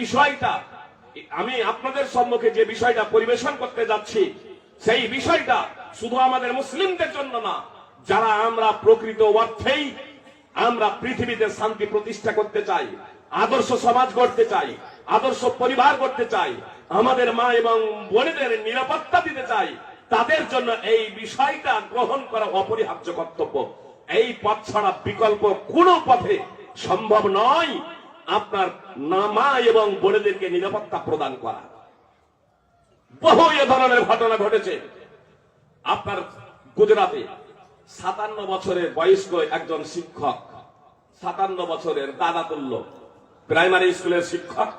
বিষয়টা, আমি আপনাদের সম্মুখে যে বিষয়টা পরিবেশন করতে যাচ্ছি, সেই বিষয়টা শুধু আমাদের মুসলিমদের জন্য না, যারা আমরা প্রকৃত অর্থেই আমরা পৃথিবীতে শান্তি প্রতিষ্ঠা করতে চাই, আদর্শ সমাজ গড়তে চাই, আদর্শ পরিবার করতে চাই, আমাদের মা এবং বোনেদের নিরাপত্তা দিতে চাই, তাদের জন্য এই বিষয়টা গ্রহণ করা অপরিহার্য কর্তব্য। এই পথ ছাড়া বিকল্প কোনো পথে সম্ভব নয়। আপনার নামা এবং বোনেদেরকে নিরাপত্তা প্রদান করা। বহু এ ধরনের ঘটনা ঘটেছে। আপনার গুজরাটে সাতান্ন বছরের বয়স্ক একজন শিক্ষক, সাতান্ন বছরের দাদা তুল্য প্রাইমারি স্কুলের শিক্ষক,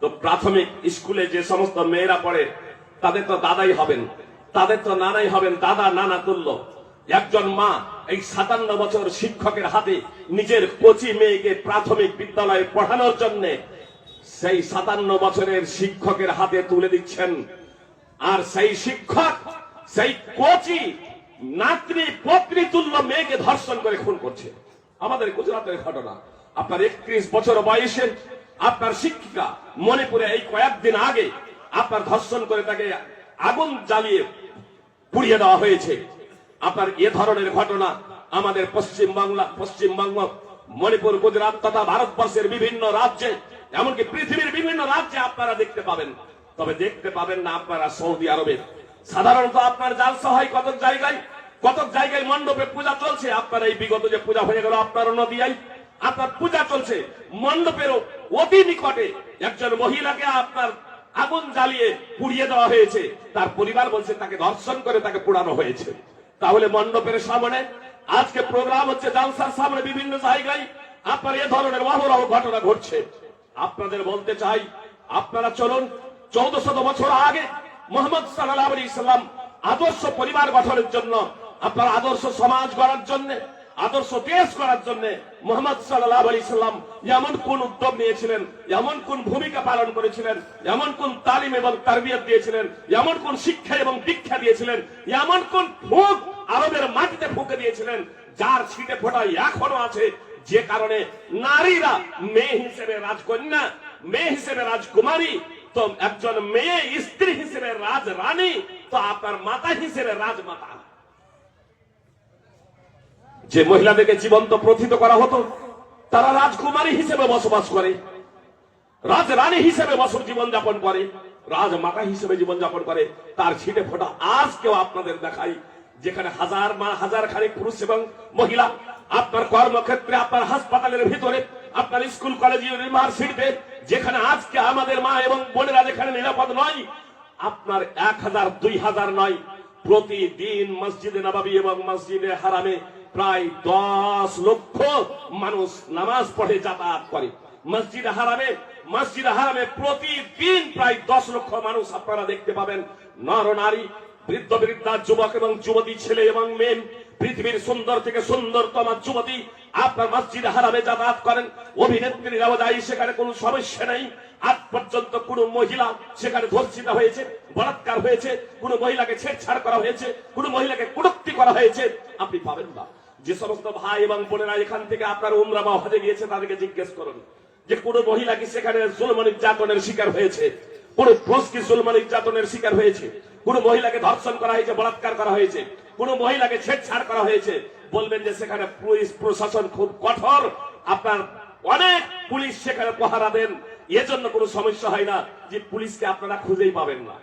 তো প্রাথমিক স্কুলে যে সমস্ত মেয়েরা পড়ে, তাদের তো দাদাই হবেন, তাদের তো নানাই হবেন, দাদা নানা তুল্য একজন মা এই সাতান্ন বছর শিক্ষকের হাতে নিজের কচি মেয়েকে প্রাথমিক বিদ্যালয়ে পড়ানোর জন্য সেই সাতান্ন বছরের শিক্ষকের হাতে তুলে দিচ্ছেন। আর সেই শিক্ষক, সেই কোচি নাতনি পত্নী তুল্য মেয়েকে ধর্ষণ করে খুন করছে। আমাদের গুজরাটের ঘটনা। আপনার একত্রিশ বছর বয়সে আপনার শিক্ষিকা মণিপুরে এই কয়েকদিন আগে আপনার ধর্ষণ করে তাকে আগুন জ্বালিয়ে পুড়িয়ে দেওয়া হয়েছে। আপনার এ ধরনের ঘটনা আমাদের পশ্চিম বাংলা পশ্চিমবঙ্গ মণিপুর, গুজরাট তথা ভারতবর্ষের বিভিন্ন রাজ্যে, এমনকি পৃথিবীর বিভিন্ন রাজ্যে আপনারা দেখতে পাবেন। তবে দেখতে পাবেন না আপনারা সৌদি আরবে সাধারণত আপনার জালসা কত জায়গায়? কত জায়গায় মণ্ডপে পূজা চলছে? আপনার এই বিগত যে পূজা হয়ে গেল, আপনার নদিয়ায় আপনার পূজা চলছে। মণ্ডপেরও অতি নিকটে একজন মহিলাকে আপনার আগুন জ্বালিয়ে পুড়িয়ে দেওয়া হয়েছে। তার পরিবার বলছে, তাকে ধর্ষণ করে তাকে পোড়ানো হয়েছে। তাহলে মণ্ডপের সামনে আজকে প্রোগ্রাম হচ্ছে জালসার সামনে বিভিন্ন জায়গায়। আপনার এ ধরনের অহরহ ঘটনা ঘটছে। আপনাদের বলতে চাই, আপনারা চলুন, চৌদ্দ শত বছর আগে মোহাম্মদ সাল্লাহ ইসলাম আদর্শ পরিবার গঠনের জন্য, আপনার আদর্শ সমাজ গড়ার জন্য, আদর্শ দেশ করার জন্য মোহাম্মদ সাল্লাহ আলী সাল্লাম এমন কোন উদ্যোগ নিয়েছিলেন, এমন কোন ভূমিকা পালন করেছিলেন, এমন কোন তালিম এবং তারবিয়ত দিয়েছিলেন, এমন কোন শিক্ষা এবং দীক্ষা দিয়েছিলেন, এমন কোন ফুক আরবের মাটিতে ফুকে দিয়েছিলেন, যার ছিটে ফোটা এখনও আছে। যে কারণে নারীরা মেয়ে হিসেবে রাজকন্যা, মেয়ে হিসেবে রাজকুমারী, তো একজন মেয়ে স্ত্রী হিসেবে রাজ রানী তো আপনার মাতা হিসেবে রাজমাতা। যে মহিলাদেরকে জীবন্ত প্রথিত করা হতো, তারা রাজকুমারী হিসেবে বসবাস করে রাজ রানী হিসেবে বছর জীবন যাপন করে, রাজমাতা হিসেবে জীবন যাপন করে, তার ছিটে ফোটা আজকেও আপনাদের দেখাই। যেখানে হাজার মা, হাজার খানিক পুরুষ এবং মহিলা আপনার কর্মক্ষেত্রে, আপনার হাসপাতালের ভিতরে, আপনার স্কুল, কলেজ, ইউনিভার্সিটিতে, যেখানে আজকে আমাদের মা এবং বোনেরা যেখানে নিরাপদ নয়, আপনার এক হাজার, দুই হাজার নয়, প্রতিদিন মসজিদে নবাবী এবং মসজিদে হারামে প্রায় দশ লক্ষ মানুষ নামাজ পড়ে যাতায়াত করে। মসজিদ হারামে মসজিদ হারামে প্রতিদিন প্রায় দশ লক্ষ মানুষ আপনারা দেখতে পাবেন। নর, নারী বৃদ্ধ বৃদ্ধা যুবক এবং যুবতী, ছেলে এবং মেয়ে, পৃথিবীর সুন্দর থেকে সুন্দরতম যুবতী, আপনার মসজিদ হারামে যাতায়াত করেন অভিনেত্রীরাও যায় সেখানে কোনো সমস্যা নেই। আজ পর্যন্ত কোন মহিলা সেখানে ধর্ষিত হয়েছে, বলাৎকার হয়েছে, কোন মহিলাকে ছেড়ছাড় করা হয়েছে, কোন মহিলাকে কুটুক্তি করা হয়েছে। আপনি পাবেন না। যে সমস্ত ভাই এবং বোনেরা এখান থেকে আপনার উমরা বা হজে গিয়েছে, তাদেরকে জিজ্ঞেস করুন যে কোন মহিলা কি সেখানে জুলম নির্যাতনের শিকার হয়েছে? কোন পুরুষকে নির্যাতনের শিকার হয়েছে। কোন মহিলাকে ধর্ষণ করা হয়েছে, বলাৎকার করা হয়েছে। কোন মহিলাকে ছেড়ছাড় করা হয়েছে। বলবেন যে সেখানে পুলিশ প্রশাসন খুব কঠোর। আপনার অনেক পুলিশ সেখানে পহারা দেন। এজন্য কোনো সমস্যা হয় না যে পুলিশকে আপনারা খুঁজেই পাবেন না।